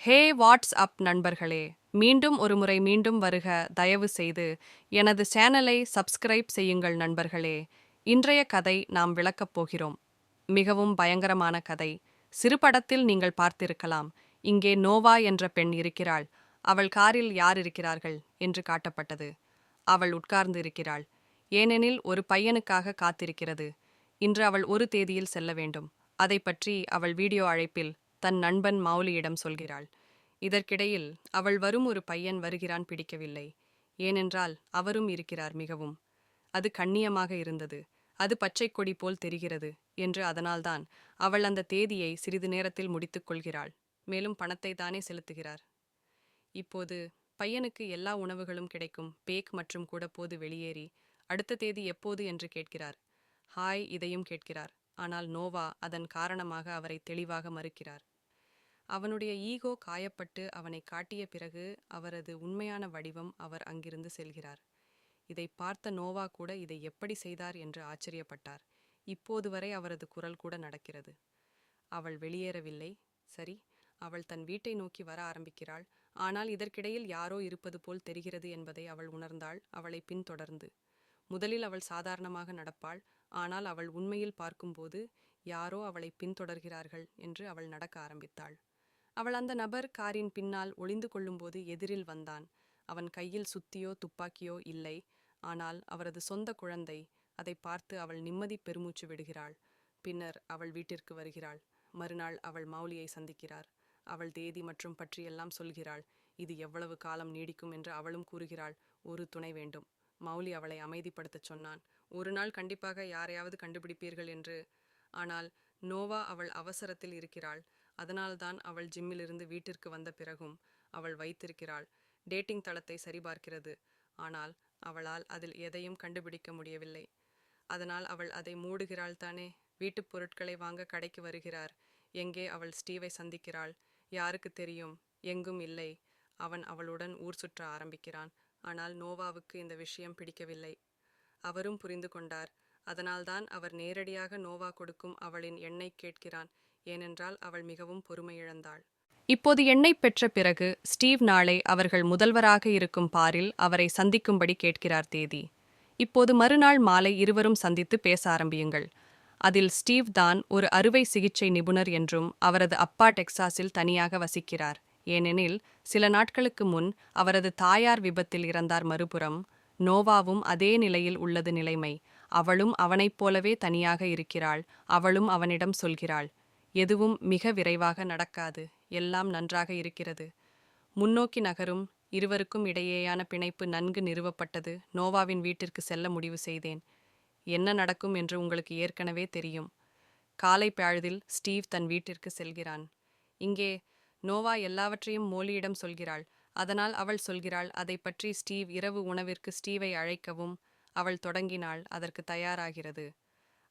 ஹே what's up நண்பர்களே. மீண்டும் ஒருமுறை மீண்டும் வருக தயவு செய்து எனது சேனலை சப்ஸ்கிரைப் செய்யுங்கள் நண்பர்களே. இன்றைய கதை நாம் விளக்கப் போகிறோம். மிகவும் பயங்கரமான கதை. சிறு படத்தில் நீங்கள் பார்த்திருக்கலாம். இங்கே நோவா என்ற பெண் இருக்கிறாள். அவள் காரில் யார் இருக்கிறார்கள் என்று காட்டப்பட்டது. அவள் உட்கார்ந்து இருக்கிறாள். ஏனெனில் ஒரு பையனுக்காக காத்திருக்கிறது. இன்று அவள் ஒரு தேதியில் செல்ல வேண்டும். அதை பற்றி அவள் வீடியோ அழைப்பில் தன் நண்பன் மௌலியிடம் சொல்கிறாள் இதற்கிடையில் அவள் வரும் ஒரு பையன் வருகிறான் பிடிக்கவில்லை. ஏனென்றால் அவரும் இருக்கிறார் மிகவும். அது கண்ணியமாக இருந்தது. அது பச்சை கொடி போல் தெரிகிறது என்று அதனால்தான் அவள் அந்த தேதியை சிறிது நேரத்தில் முடித்துக் கொள்கிறாள். மேலும் பணத்தை தானே செலுத்துகிறார். இப்போது பையனுக்கு எல்லா உணவுகளும் கிடைக்கும். பேக் மற்றும் கூட போது வெளியேறி அடுத்த தேதி எப்போது என்று கேட்கிறார். ஹாய் இதையும் கேட்கிறார். ஆனால் நோவா அதன் காரணமாக அவரை தெளிவாக மறுக்கிறார். அவனுடைய ஈகோ காயப்பட்டு அவனை காட்டிய பிறகு அவரது உண்மையான வடிவம் அவர் அங்கிருந்து செல்கிறார். இதை பார்த்த நோவா கூட இதை எப்படி செய்தார் என்று ஆச்சரியப்பட்டார். இப்போது வரை அவரது குரல் கூட நடக்கிறது. அவள் வெளியேறவில்லை. சரி அவள் தன் வீட்டை நோக்கி வர ஆரம்பிக்கிறாள். ஆனால் இதற்கிடையில் யாரோ இருப்பது போல் தெரிகிறது என்பதை அவள் உணர்ந்தாள். அவளை பின்தொடர்ந்து. முதலில் அவள் சாதாரணமாக நடப்பாள். ஆனால் அவள் உண்மையில் பார்க்கும்போது யாரோ அவளை பின்தொடர்கிறார்கள் என்று அவள் நடக்க ஆரம்பித்தாள். அவள் அந்த நபர் காரின் பின்னால் ஒளிந்து கொள்ளும்போது எதிரில் வந்தான். அவன் கையில் சுத்தியோ துப்பாக்கியோ இல்லை. ஆனால் அவரது சொந்த குழந்தை அதை பார்த்து அவள் நிம்மதி பெருமூச்சு விடுகிறாள். பின்னர் அவள் வீட்டிற்கு வருகிறாள். மறுநாள் அவள் மௌலியை சந்திக்கிறார். அவள் தேதி மற்றும் பற்றியெல்லாம் சொல்கிறாள். இது எவ்வளவு காலம் நீடிக்கும் என்று அவளும் கூறுகிறாள். ஒரு துணை வேண்டும். மௌலி அவளை அமைதிப்படுத்தச் சொன்னான். ஒரு நாள் கண்டிப்பாக யாரையாவது கண்டுபிடிப்பீர்கள் என்று. ஆனால் நோவா அவள் அவசரத்தில் இருக்கிறாள். அதனால்தான் அவள் ஜிம்மிலிருந்து வீட்டிற்கு வந்த பிறகும் அவள் வைத்திருக்கிறாள். டேட்டிங் தளத்தை சரிபார்க்கிறது. ஆனால் அவளால் அதில் எதையும் கண்டுபிடிக்க முடியவில்லை. அதனால் அவள் அதை மூடுகிறாள் தானே? வீட்டுப் பொருட்களை வாங்க கடைக்கு வருகிறார். எங்கே அவள் ஸ்டீவை சந்திக்கிறாள்? யாருக்கு தெரியும்? எங்கும் இல்லை. அவன் அவளுடன் ஊர் சுற்ற ஆரம்பிக்கிறான். ஆனால் நோவாவுக்கு இந்த விஷயம் பிடிக்கவில்லை. அவரும் புரிந்து கொண்டார். அதனால்தான் அவர் நேரடியாக நோவா கொடுக்கும் அவளின் எண்ணை கேட்கிறான். ஏனென்றால் அவள் மிகவும் பொறுமையிழந்தாள். இப்போது எண்ணை பெற்ற பிறகு ஸ்டீவ் நாளை அவர்கள் முதல்வராக இருக்கும் பாரில் அவரை சந்திக்கும்படி கேட்கிறார் தேதி. இப்போது மறுநாள் மாலை இருவரும் சந்தித்து பேச ஆரம்பியுங்கள். அதில் ஸ்டீவ் தான் ஒரு அறுவை சிகிச்சை நிபுணர் என்றும் அவரது அப்பா டெக்சாஸில் தனியாக வசிக்கிறார். ஏனெனில் சில நாட்களுக்கு முன் அவரது தாயார் விபத்தில் இறந்தார் மறுபுறம் நோவாவும் அதே நிலையில் உள்ளது நிலைமை. அவளும் அவனைப் போலவே தனியாக இருக்கிறாள். அவளும் அவனிடம் சொல்கிறாள் எதுவும் மிக விரைவாக நடக்காது. எல்லாம் நன்றாக இருக்கிறது. முன்னோக்கி நகரும். இருவருக்கும் இடையேயான பிணைப்பு நன்கு நிறுவப்பட்டது. நோவாவின் வீட்டிற்கு செல்ல முடிவு செய்தேன். என்ன நடக்கும் என்று உங்களுக்கு ஏற்கனவே தெரியும். காலை பாழ்தில் ஸ்டீவ் தன் வீட்டிற்கு செல்கிறான். இங்கே நோவா எல்லாவற்றையும் மோலியிடம் சொல்கிறாள். அதனால் அவள் சொல்கிறாள் அதை பற்றி ஸ்டீவ் இரவு உணவிற்கு ஸ்டீவை அழைக்கவும் அவள் தொடங்கினாள் அதற்கு தயாராகிறது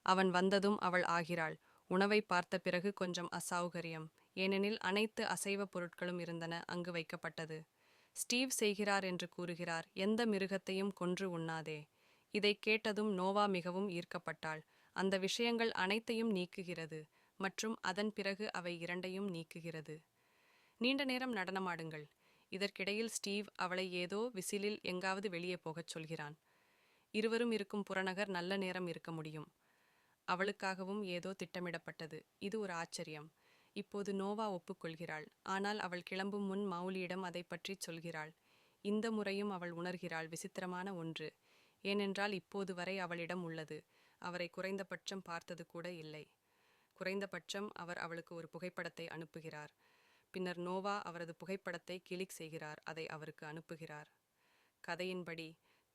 அவன் வந்ததும் அவள் ஆகிறாள் உணவை பார்த்த பிறகு கொஞ்சம் அசௌகரியம் ஏனெனில் அனைத்து அசைவ பொருட்களும் இருந்தன அங்கு வைக்கப்பட்டது ஸ்டீவ் செய்கிறார் என்று கூறுகிறார் எந்த மிருகத்தையும் கொன்று உண்ணாதே இதை கேட்டதும் நோவா மிகவும் ஈர்க்கப்பட்டாள் அந்த விஷயங்கள் அனைத்தையும் நீக்குகிறது மற்றும் அதன் பிறகு அவை இரண்டையும் நீக்குகிறது நீண்ட நேரம் நடனமாடுங்கள். இதற்கிடையில் ஸ்டீவ் அவளை ஏதோ விசிலில் எங்காவது வெளியே போகச் சொல்கிறான். இருவரும் இருக்கும் புறநகர் நல்ல நேரம் இருக்க முடியும். அவளுக்காகவும் ஏதோ திட்டமிடப்பட்டது. இது ஒரு ஆச்சரியம். இப்போது நோவா ஒப்புக்கொள்கிறாள். ஆனால் அவள் கிளம்பும் முன் மௌலியிடம் அதை பற்றி சொல்கிறாள். இந்த முறையும் அவள் உணர்கிறாள். விசித்திரமான ஒன்று. ஏனென்றால் இப்போது வரை அவளிடம் உள்ளது. அவரை குறைந்தபட்சம் பார்த்தது கூட இல்லை. குறைந்தபட்சம் அவர் அவளுக்கு ஒரு புகைப்படத்தை அனுப்புகிறார். பின்னர் நோவா அவரது புகைப்படத்தை கிளிக் செய்கிறார் அதை அவருக்கு அனுப்புகிறார். கதையின்படி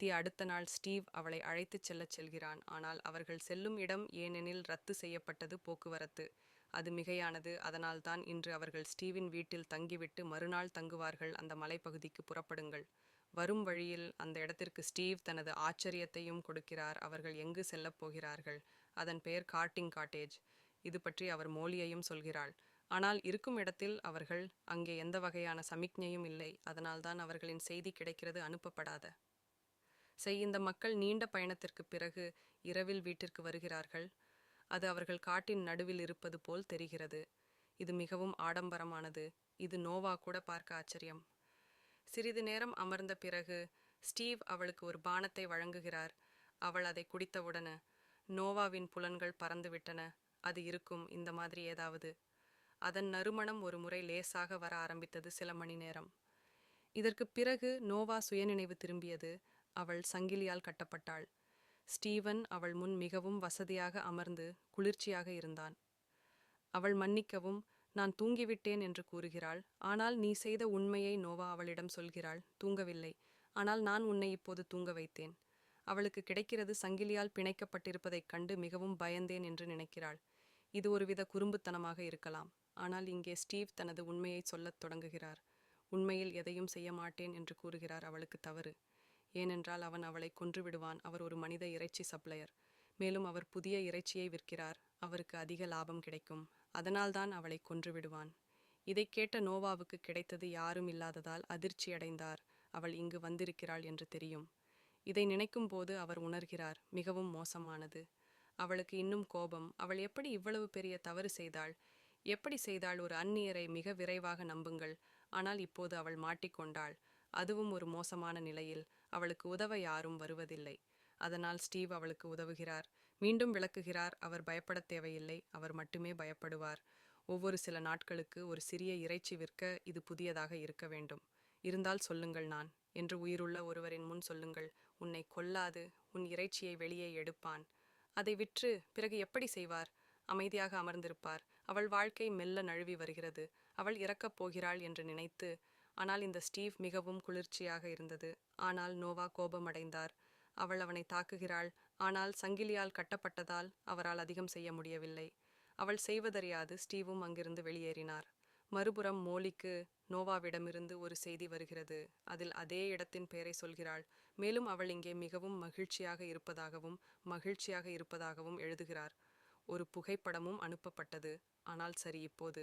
தி அடுத்த நாள் ஸ்டீவ் அவளை அழைத்துச் செல்லச் செல்கிறான். ஆனால் அவர்கள் செல்லும் இடம் ஏனெனில் ரத்து செய்யப்பட்டது போக்குவரத்து. அது மிகையானது. அதனால்தான் இன்று அவர்கள் ஸ்டீவின் வீட்டில் தங்கிவிட்டு மறுநாள் தங்குவார்கள். அந்த மலைப்பகுதிக்கு புறப்படுங்கள். வரும் வழியில் அந்த இடத்திற்கு ஸ்டீவ் தனது ஆச்சரியத்தையும் கொடுக்கிறார். அவர்கள் எங்கு செல்லப் போகிறார்கள்? அதன் பெயர் கார்ட்டிங் காட்டேஜ். இது பற்றி அவர் மோலியையும் சொல்கிறாள். ஆனால் இருக்கும் இடத்தில் அவர்கள் அங்கே எந்த வகையான சமிக்ஞையும் இல்லை. அதனால்தான் அவர்களின் செய்தி கிடைக்கிறது அனுப்பப்படாத. செய் இந்த மக்கள் நீண்ட பயணத்திற்கு பிறகு இரவில் வீட்டிற்கு வருகிறார்கள். அது அவர்கள் காட்டின் நடுவில் இருப்பது போல் தெரிகிறது. இது மிகவும் ஆடம்பரமானது. இது நோவா கூட பார்க்க ஆச்சரியம். சிறிது நேரம் அமர்ந்த பிறகு ஸ்டீவ் அவளுக்கு ஒரு பானத்தை வழங்குகிறார். அவள் அதை குடித்தவுடன நோவாவின் புலன்கள் பறந்துவிட்டன. அது இருக்கும். இந்த மாதிரி ஏதாவது அதன் நறுமணம் ஒரு முறை லேசாக வர ஆரம்பித்தது சில மணி நேரம். இதற்குப் பிறகு நோவா சுயநினைவு திரும்பியது. அவள் சங்கிலியால் கட்டப்பட்டாள். ஸ்டீவன் அவள் முன் மிகவும் வசதியாக அமர்ந்து குளிர்ச்சியாக இருந்தான். அவள் மன்னிக்கவும் நான் தூங்கிவிட்டேன் என்று கூறுகிறாள். ஆனால் நீ செய்த உண்மையை நோவா அவளிடம் சொல்கிறாள். தூங்கவில்லை. ஆனால் நான் உன்னை இப்போது தூங்க வைத்தேன். அவளுக்கு கிடைக்கிறது சங்கிலியால் பிணைக்கப்பட்டிருப்பதைக் கண்டு மிகவும் பயந்தேன் என்று நினைக்கிறாள். இது ஒருவித குறும்புத்தனமாக இருக்கலாம். ஆனால் இங்கே ஸ்டீவ் தனது உண்மையை சொல்லத் தொடங்குகிறார். உண்மையில் எதையும் செய்ய மாட்டேன் என்று கூறுகிறார் அவளுக்கு தவறு. ஏனென்றால் அவன் அவளை கொன்று விடுவான். அவர் ஒரு மனித இறைச்சி சப்ளையர். மேலும் அவர் புதிய இறைச்சியை விற்கிறார். அவருக்கு அதிக லாபம் கிடைக்கும். அதனால்தான் அவளை கொன்று விடுவான். இதைக் கேட்ட நோவாவுக்கு கிடைத்தது யாரும் இல்லாததால் அதிர்ச்சியடைந்தார். அவள் இங்கு வந்திருக்கிறாள் என்று தெரியும். இதை நினைக்கும் போது அவர் உணர்கிறார் மிகவும் மோசமானது. அவளுக்கு இன்னும் கோபம். அவள் எப்படி இவ்வளவு பெரிய தவறு செய்தாள்? எப்படி செய்தாள் ஒரு அந்நியரை மிக விரைவாக நம்புங்கள்? ஆனால் இப்போது அவள் மாட்டிக்கொண்டாள் அதுவும் ஒரு மோசமான நிலையில் அவளுக்கு உதவ யாரும் வருவதில்லை. அதனால் ஸ்டீவ் அவளுக்கு உதவுகிறார். மீண்டும் விளக்குகிறார். அவர் பயப்படத் தேவையில்லை. அவர் மட்டுமே பயப்படுவார். ஒவ்வொரு சில நாட்களுக்கு ஒரு சிறிய இறைச்சி விற்க இது புதியதாக இருக்க வேண்டும். இருந்தால் சொல்லுங்கள் நான். என்று உயிருள்ள ஒருவரின் முன் சொல்லுங்கள். உன்னை கொல்லாது. உன் இறைச்சியை வெளியே எடுப்பான். அதை விற்று பிறகு எப்படி செய்வார்? அமைதியாக அமர்ந்திருப்பார். அவள் வாழ்க்கை மெல்ல நழுவி வருகிறது. அவள் இறக்கப் போகிறாள் என்று நினைத்து ஆனால் இந்த ஸ்டீவ் மிகவும் குளிர்ச்சியாக இருந்தது. ஆனால் நோவா கோபமடைந்தார். அவள் அவனை தாக்குகிறாள். ஆனால் சங்கிலியால் கட்டப்பட்டதால் அவரால் அதிகம் செய்ய முடியவில்லை. அவள் செய்வதறியாது ஸ்டீவும் அங்கிருந்து வெளியேறினார். மறுபுறம் மோலிக்கு நோவாவிடமிருந்து ஒரு செய்தி வருகிறது. அதில் அதே இடத்தின் பெயரை சொல்கிறாள். மேலும் அவள் இங்கே மிகவும் மகிழ்ச்சியாக இருப்பதாகவும் மகிழ்ச்சியாக இருப்பதாகவும் எழுதுகிறார். ஒரு புகைப்படமும் அனுப்பப்பட்டது. ஆனால் சரி இப்போது.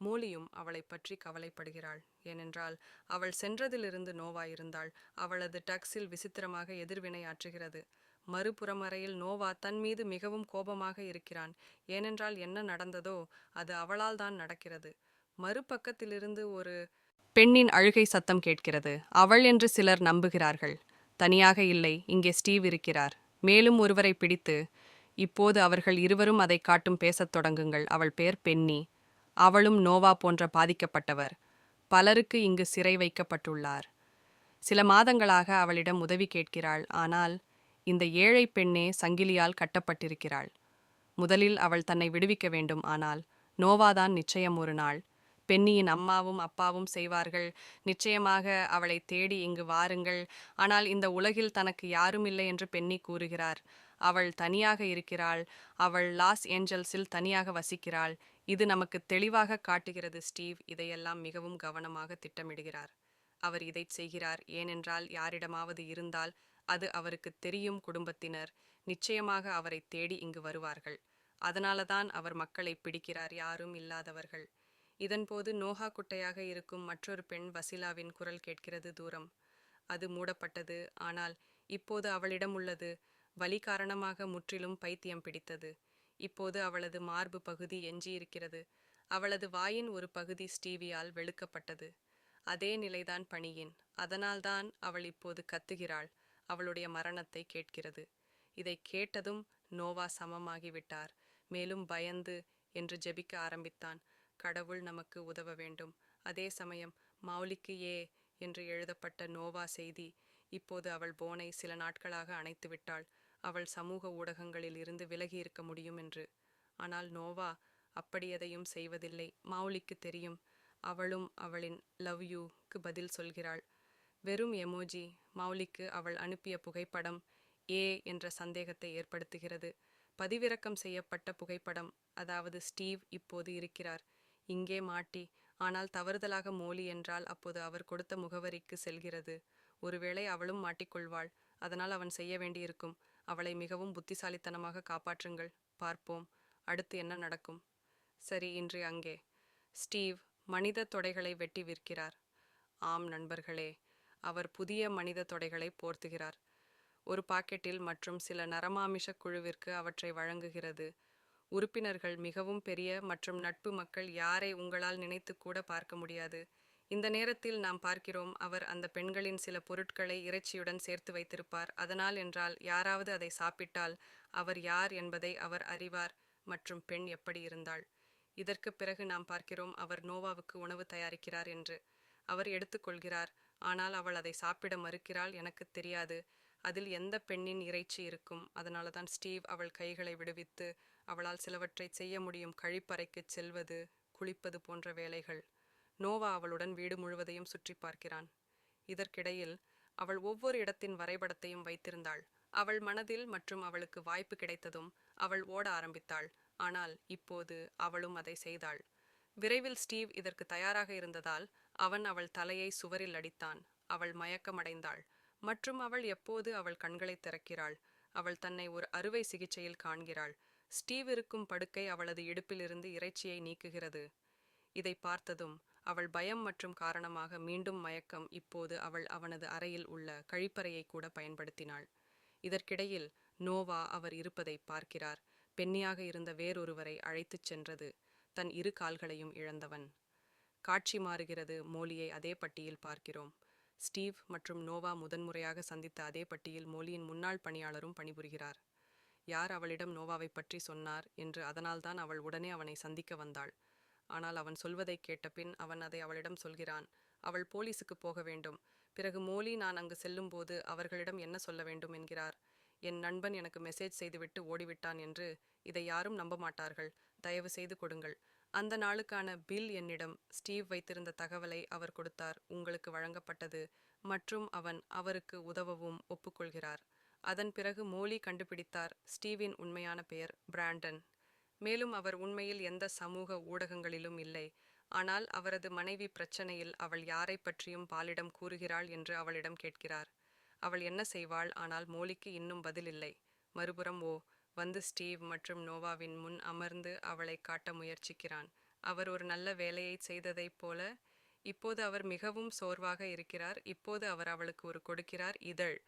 மோலியும் அவளை பற்றி கவலைப்படுகிறாள். ஏனென்றால் அவள் சென்றதிலிருந்து நோவாயிருந்தாள். அவளது டக்ஸில் விசித்திரமாக எதிர்வினையாற்றுகிறது. மறுபுறமறையில் நோவா தன் மீது மிகவும் கோபமாக இருக்கிறான். ஏனென்றால் என்ன நடந்ததோ அது அவளால் தான் நடக்கிறது. மறுபக்கத்திலிருந்து ஒரு பெண்ணின் அழுகை சத்தம் கேட்கிறது. அவள் என்று சிலர் நம்புகிறார்கள். தனியாக இல்லை இங்கே ஸ்டீவ் இருக்கிறார். மேலும் ஒருவரை பிடித்து இப்போது அவர்கள் இருவரும் அதை காட்டும் பேசத் தொடங்குங்கள். அவள் பெயர் பென்னி. அவளும் நோவா போன்ற பாதிக்கப்பட்டவர். பலருக்கு இங்கு சிறை வைக்கப்பட்டுள்ளார். சில மாதங்களாக அவளிடம் உதவி கேட்கிறாள். ஆனால் இந்த ஏழை பெண்ணே சங்கிலியால் கட்டப்பட்டிருக்கிறாள். முதலில் அவள் தன்னை விடுவிக்க வேண்டும். ஆனால் நோவாதான் நிச்சயம் ஒரு நாள். பெண்ணியின் அம்மாவும் அப்பாவும் செய்வார்கள். நிச்சயமாக அவளை தேடி இங்கு வாருங்கள். ஆனால் இந்த உலகில் தனக்கு யாரும் இல்லை என்று பெண்ணி கூறுகிறார். அவள் தனியாக இருக்கிறாள். அவள் லாஸ் ஏஞ்சல்ஸில் தனியாக வசிக்கிறாள். இது நமக்கு தெளிவாக காட்டுகிறது ஸ்டீவ். இதையெல்லாம் மிகவும் கவனமாக திட்டமிடுகிறார். அவர் இதை செய்கிறார். ஏனென்றால் யாரிடமாவது இருந்தால் அது அவருக்கு தெரியும் குடும்பத்தினர். நிச்சயமாக அவரை தேடி இங்கு வருவார்கள். அதனாலதான் அவர் மக்களை பிடிக்கிறார் யாரும் இல்லாதவர்கள். இதன்போது நோஹா குட்டையாக இருக்கும் மற்றொரு பெண் வசிலாவின் குரல் கேட்கிறது தூரம். அது மூடப்பட்டது. ஆனால் இப்போது அவளிடம் உள்ளது வலி காரணமாக முற்றிலும் பைத்தியம் பிடித்தது. இப்போது அவளது மார்பு பகுதி எஞ்சியிருக்கிறது. அவளது வாயின் ஒரு பகுதி ஸ்டீவியால் வெளுக்கப்பட்டது. அதே நிலைதான் பணியின் அதனால்தான் அவள் இப்போது கத்துகிறாள். அவளுடைய மரணத்தை கேட்கிறது. இதை கேட்டதும் நோவா சமமாகிவிட்டார். மேலும் பயந்து என்று ஜெபிக்க ஆரம்பித்தான். கடவுள் நமக்கு உதவ வேண்டும். அதே சமயம் மௌலிக்கு ஏ என்று எழுதப்பட்ட நோவா செய்தி இப்போது அவள் போனை சில நாட்களாக அணைத்துவிட்டாள். அவள் சமூக ஊடகங்களில் இருந்து விலகி இருக்க முடியும் என்று. ஆனால் நோவா அப்படி எதையும் செய்வதில்லை. மௌலிக்கு தெரியும். அவளும் அவளின் லவ் யூக்கு பதில் சொல்கிறாள். வெறும் எமோஜி. மௌலிக்கு அவள் அனுப்பிய புகைப்படம் ஏ என்ற சந்தேகத்தை ஏற்படுத்துகிறது. பதிவிறக்கம் செய்யப்பட்ட புகைப்படம். அதாவது ஸ்டீவ் இப்போது இருக்கிறார். இங்கே மாட்டி. ஆனால் தவறுதலாக மோலி என்றால் அப்போது அவர் கொடுத்த முகவரிக்கு செல்கிறது. ஒருவேளை அவளும் மாட்டிக்கொள்வாள். அதனால் அவன் செய்ய வேண்டியிருக்கும். அவளை மிகவும் புத்திசாலித்தனமாக காப்பாற்றுங்கள். பார்ப்போம். அடுத்து என்ன நடக்கும்? சரி இன்று அங்கே. ஸ்டீவ் மனித தொடைகளை வெட்டி விற்கிறார். ஆம் நண்பர்களே அவர் புதிய மனித தொடைகளை போர்த்துகிறார். ஒரு பாக்கெட்டில் மற்றும் சில நரமாமிஷ குழுவிற்கு அவற்றை வழங்குகிறது. உறுப்பினர்கள் மிகவும் பெரிய மற்றும் நட்பு மக்கள் யாரை உங்களால் நினைத்து கூட பார்க்க முடியாது. இந்த நேரத்தில் நாம் பார்க்கிறோம் அவர் அந்த பெண்களின் சில பொருட்களை இறைச்சியுடன் சேர்த்து வைத்திருப்பார். அதனால் என்றால் யாராவது அதை சாப்பிட்டால் அவர் யார் என்பதை அவர் அறிவார் மற்றும் பெண் எப்படி இருந்தாள்? இதற்கு பிறகு நாம் பார்க்கிறோம் அவர் நோவாவுக்கு உணவு தயாரிக்கிறார் என்று. அவர் எடுத்துக்கொள்கிறார் ஆனால் அவள் அதை சாப்பிட மறுக்கிறாள் எனக்கு தெரியாது. அதில் எந்த பெண்ணின் இறைச்சி இருக்கும் அதனால தான் ஸ்டீவ் அவள் கைகளை விடுவித்து அவளால் சிலவற்றை செய்ய முடியும். கழிப்பறைக்குச் செல்வது குளிப்பது போன்ற வேலைகள். நோவா அவளுடன் வீடு முழுவதையும் சுற்றி பார்க்கிறான். இதற்கிடையில் அவள் ஒவ்வொரு இடத்தின் வரைபடத்தையும் வைத்திருந்தாள். அவள் மனதில் மற்றும் அவளுக்கு வாய்ப்பு கிடைத்ததும் அவள் ஓட ஆரம்பித்தாள். ஆனால் இப்போது அவளும் அதை செய்தாள். விரைவில் ஸ்டீவ் இதற்கு தயாராக இருந்ததால் அவன் அவள் தலையை சுவரில் அடித்தான். அவள் மயக்கமடைந்தாள். மற்றும் அவள் எப்போது அவள் கண்களை திறக்கிறாள்? அவள் தன்னை ஒரு அறுவை சிகிச்சையில் காண்கிறாள். ஸ்டீவ் இருக்கும் படுக்கை அவளது இடுப்பிலிருந்து இறைச்சியை நீக்குகிறது. இதை பார்த்ததும் அவள் பயம் மற்றும் காரணமாக மீண்டும் மயக்கம் இப்போது அவள் அவனது அறையில் உள்ள கழிப்பறையை கூட பயன்படுத்தினாள். இதற்கிடையில் நோவா அவர் இருப்பதை பார்க்கிறார். பெண்ணியாக இருந்த வேறொருவரை அழைத்துச் சென்றது. தன் இரு கால்களையும் இழந்தவன். காட்சி மாறுகிறது. மோலியை அதே பட்டியில் பார்க்கிறோம். ஸ்டீவ் மற்றும் நோவா முதன்முறையாக சந்தித்த அதே பட்டியில் மோலியின் முன்னாள் பணியாளரும் பணிபுரிகிறார். யார் அவளிடம் நோவாவை பற்றி சொன்னார் என்று அதனால்தான் அவள் உடனே அவனை சந்திக்க வந்தாள். ஆனால் அவன் சொல்வதை கேட்டபின் அவன் அதை அவளிடம் சொல்கிறான் அவள் போலீஸுக்கு போக வேண்டும். பிறகு மோலி நான் அங்கு செல்லும்போது அவர்களிடம் என்ன சொல்ல வேண்டும் என்கிறார். என் நண்பன் எனக்கு மெசேஜ் செய்துவிட்டு ஓடிவிட்டான் என்று இதை யாரும் நம்ப மாட்டார்கள் தயவு செய்து கொடுங்கள். அந்த நாளுக்கான பில் என்னிடம் ஸ்டீவ் வைத்திருந்த தகவலை அவர் கொடுத்தார். உங்களுக்கு வழங்கப்பட்டது மற்றும் அவன் அவருக்கு உதவவும் ஒப்புக்கொள்கிறார். அதன் பிறகு மோலி கண்டுபிடித்தார். ஸ்டீவின் உண்மையான பெயர் பிராண்டன். மேலும் அவர் உண்மையில் எந்த சமூக ஊடகங்களிலும் இல்லை. ஆனால் அவரது மனைவி பிரச்சனையில் அவள் யாரை பற்றியும் பாலிடம் கூறுகிறாள் என்று அவளிடம் கேட்கிறார். அவள் என்ன செய்வாள்? ஆனால் மோலிக்கு இன்னும் பதில் இல்லை. மறுபுறம் ஓ வந்து ஸ்டீவ் மற்றும் நோவாவின் முன் அமர்ந்து அவளை காட்ட முயற்சிக்கிறான். அவர் ஒரு நல்ல வேலையை செய்ததைப் போல இப்போது அவர் மிகவும் சோர்வாக இருக்கிறார். இப்போது அவர் அவளுக்கு ஒரு கொடுக்கிறார். இதழ்.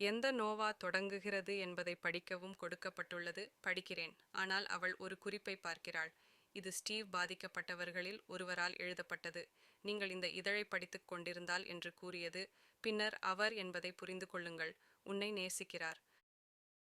எந்த நோவா தொடங்குகிறது என்பதை படிக்கவும் கொடுக்கப்பட்டுள்ளது படிக்கிறேன். ஆனால் அவள் ஒரு குறிப்பை பார்க்கிறாள். இது ஸ்டீவ் பாதிக்கப்பட்டவர்களில் ஒருவரால் எழுதப்பட்டது. நீங்கள் இந்த இதழை படித்துக் கொண்டிருந்தால் என்று கூறியது. பின்னர் அவர் என்பதை புரிந்து கொள்ளுங்கள். உன்னை நேசிக்கிறார்.